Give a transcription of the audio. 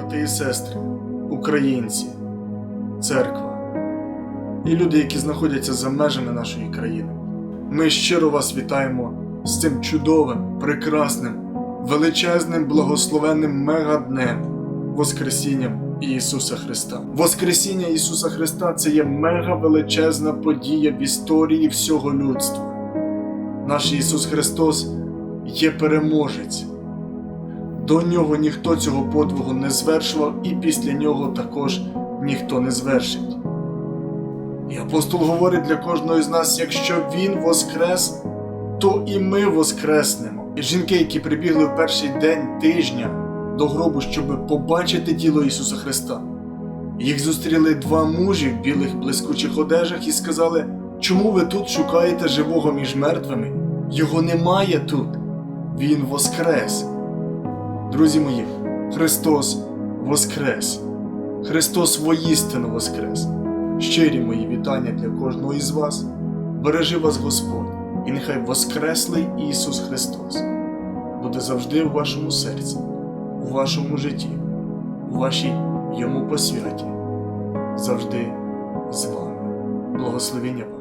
брати і сестри, українці, церква і люди, які знаходяться за межами нашої країни. Ми щиро вас вітаємо з цим чудовим, прекрасним, величезним, благословенним мегаднем Воскресінням Ісуса Христа. Воскресіння Ісуса Христа це є мега величезна подія в історії всього людства. Наш Ісус Христос є переможець. До нього ніхто цього подвигу не звершував, і після нього також ніхто не звершить. І апостол говорить для кожного з нас: якщо він воскрес, то і ми воскреснемо. І жінки, які прибігли в перший день тижня до гробу, щоб побачити тіло Ісуса Христа, їх зустріли два мужі в білих блискучих одежах і сказали: Чому ви тут шукаєте живого між мертвими? Його немає тут. Він воскрес. Друзі мої, Христос воскрес. Христос воістину воскрес. Щирі мої вітання для кожного із вас. Бережи вас Господь, і нехай Воскреслий Ісус Христос буде завжди в вашому серці, у вашому житті, у вашій Йому посвяті, завжди з вами. Благословення вам.